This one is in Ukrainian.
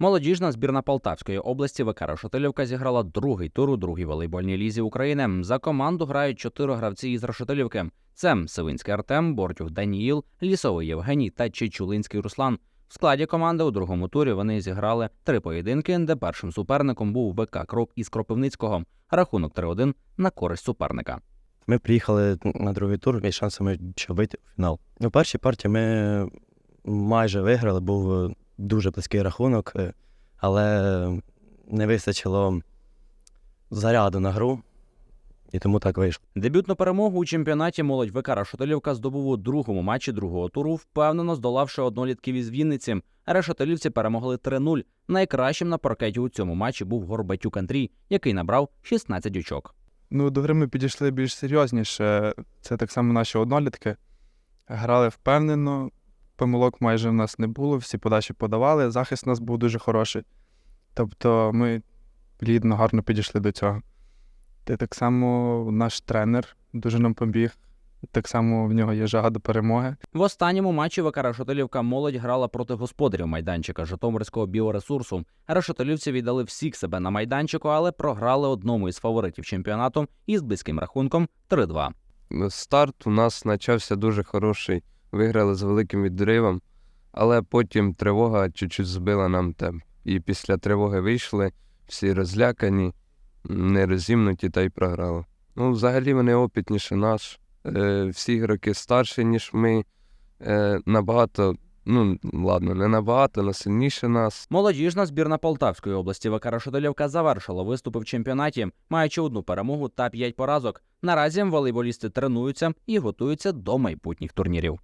Молодіжна збірна Полтавської області ВК Решетилівка зіграла другий тур у другій волейбольній лізі України. За команду грають чотири гравці із Решетилівки. Це Сивинський Артем, Бортюх Даніїл, Лісовий Євгеній та Чечулинський Руслан. В складі команди у другому турі вони зіграли три поєдинки, де першим суперником був ВК Крок із Кропивницького. Рахунок 3-1 на користь суперника. Ми приїхали на другий тур із шансами, вийти у фінал. У першій партії ми майже виграли, був дуже близький рахунок, е, але не вистачило заряду на гру, і тому так вийшло. Дебютну перемогу у чемпіонаті молодь ВК Решетилівка здобув у другому матчі другого туру, впевнено здолавши однолітків із Вінниці. Решетилівці перемогли 3-0. Найкращим на паркеті у цьому матчі був Горбатюк Андрій, який набрав 16 очок. Ну, до гри ми підійшли більш серйозніше. Це так само наші однолітки. Грали впевнено, помилок майже в нас не було, всі подачі подавали, захист у нас був дуже хороший. Тобто ми плідно, гарно підійшли до цього. Та так само наш тренер дуже нам побіг. Так само в нього є жага до перемоги. В останньому матчі ВК Решетилівка молодь грала проти господарів майданчика Житомирського біоресурсу. Решетилівці віддали всіх себе на майданчику, але програли одному із фаворитів чемпіонату із близьким рахунком 3-2. Старт у нас почався дуже хороший. Виграли з великим відривом, але потім тривога чуть-чуть збила нам темп. І після тривоги вийшли, всі розлякані, не розімнуті та й програли. Ну, взагалі вони опитніші наш. Е, всі ігроки старші, ніж ми. Е, набагато, ну ладно, не набагато, але сильніше нас. Молодіжна збірна Полтавської області ВК Решетилівка завершила виступи в чемпіонаті, маючи одну перемогу та п'ять поразок. Наразі волейболісти тренуються і готуються до майбутніх турнірів.